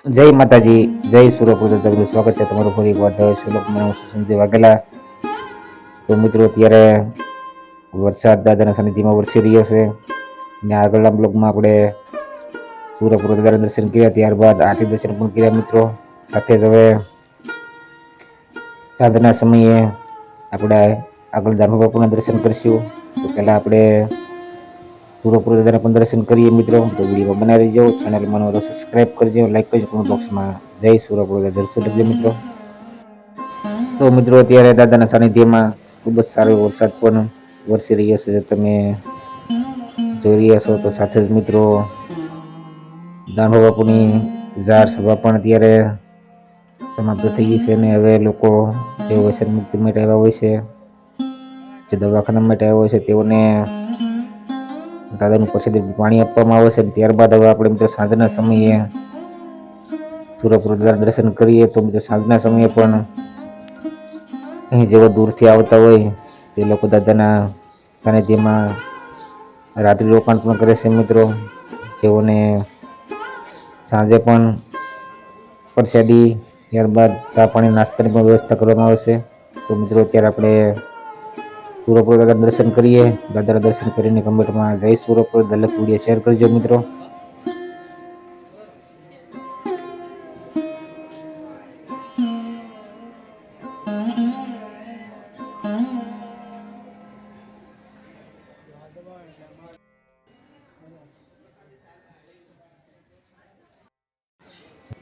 જય માતાજી, જય સુરપુર તમને સ્વાગત છે તમારું ફરી એકવાર થયો શ્લોકમાં હું છું વાઘેલા. તો મિત્રો, અત્યારે વરસાદ દાદાના સાનિધ્યમાં વરસી રહ્યો છે. ને આગળના બ્લોગમાં આપણે સુરપુર દાદાના દર્શન કર્યા, ત્યારબાદ આરતી દર્શન પણ કર્યા મિત્રો. સાથે જ હવે સાંજના સમયે આપણે આગળ દાનુ બાપુના દર્શન કરીશું. તો પહેલાં આપણે સુરપુર દાદાના પણ દર્શન કરીએ મિત્રો. તો વીડિયો બનાવી રહેજો ચેનલમાં નવો સબસ્ક્રાઈબ કરજો. લાઈક કરજો. કોમેન્ટ બોક્સમાં જય સુરપુર દર્શન લખજો મિત્રો. તો મિત્રો, અત્યારે દાદાના સાનિધ્યમાં ખૂબ જ સારો વરસાદ પણ વરસી રહ્યો છે. તમે જોઈ રહ્યા છો, તો સાથે જ મિત્રો દાનભ બાપુની જાહેર સભા પણ અત્યારે સમાપ્ત થઈ ગઈ છે અને હવે લોકો જે વ્યસન મુક્તિ માટે આવ્યા હોય છે. જે દવાખાના માટે આવ્યા હોય છે, તેઓને દાદાનું પછી પાણી આપવામાં આવે છે. ત્યારબાદ હવે આપણે મિત્રો સાંજના સમયે સુરપુર દર્શન કરીએ તો મિત્રો સાંજના સમયે પણ અહીં જેઓ દૂરથી આવતા હોય તે લોકો દાદાના સાનિધ્યમાં રાત્રિ રોકાણ પણ કરે છે મિત્રો. જેઓને સાંજે પણ પ્રસાદી, ત્યારબાદ ચા પાણી, નાસ્તાની પણ વ્યવસ્થા કરવામાં આવે છે. તો મિત્રો અત્યારે આપણે સુરપુર દાદા દર્શન કરીએ. દાદાના દર્શન કરીને કમેન્ટમાં જય સુરપુર. દલક વીડિયો શેર કરજો મિત્રો.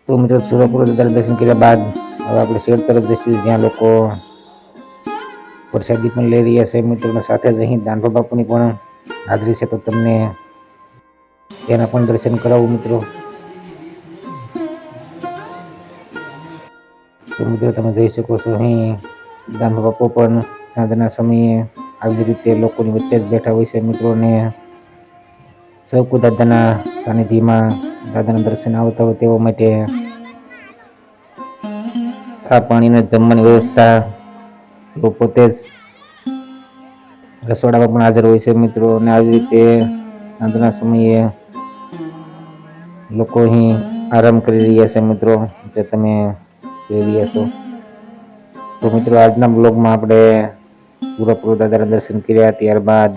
તો મિત્રો, સુરપુર દાદાના દર્શન કર્યા બાદ હવે આપણે શેર તરફ જઈશું. જ્યાં લોકો પ્રસાદી પણ લઈ રહ્યા છે મિત્રોને સાથે જ અહીં દાનભા બાપુની પણ હાજરી છે તો તમને તેના પણ દર્શન કરાવું મિત્રો. તો મિત્રો તમે જોઈ શકો છો અહીં દાનભા બાપુ પણ સાંજના સમયે આવી રીતે લોકોની વચ્ચે જ બેઠા હોય છે મિત્રોને. સૌ કોઈ દાદાના સાનિધ્યમાં દાદાના દર્શન આવતા હોય તેઓ માટે પાણીને જમવાની વ્યવસ્થા તેઓ પોતે જ રસોડામાં પણ હાજર હોય છે મિત્રો. અને આવી રીતે સાંજના સમયે લોકો અહીં આરામ કરી રહ્યા છે મિત્રો, જે તમે જોઈ રહ્યા છો. તો મિત્રો, આજના બ્લોગમાં આપણે પૂરેપૂરો પૂરા દાદાના દર્શન કર્યા. ત્યારબાદ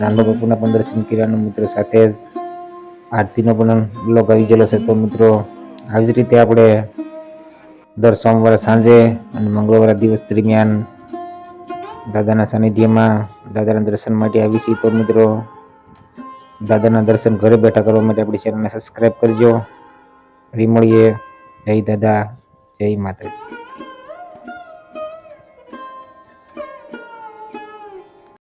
નાનો બાપુના પણ દર્શન કર્યા અને મિત્રો સાથે જ આરતીનો પણ બ્લોગ આવી ગયેલો છે. તો મિત્રો, આવી જ રીતે આપણે દર સોમવારે સાંજે અને મંગળવારે દિવસ દરમિયાન દાદાના સાનિધ્યમાં દાદાના દર્શન માટે આવી છીએ. તો મિત્રો, દાદાના દર્શન ઘરે બેઠા કરવા માટે આપણી ચેનલને સબસ્ક્રાઈબ કરજો. ફરી મળીએ. જય દાદા, જય માતાજી.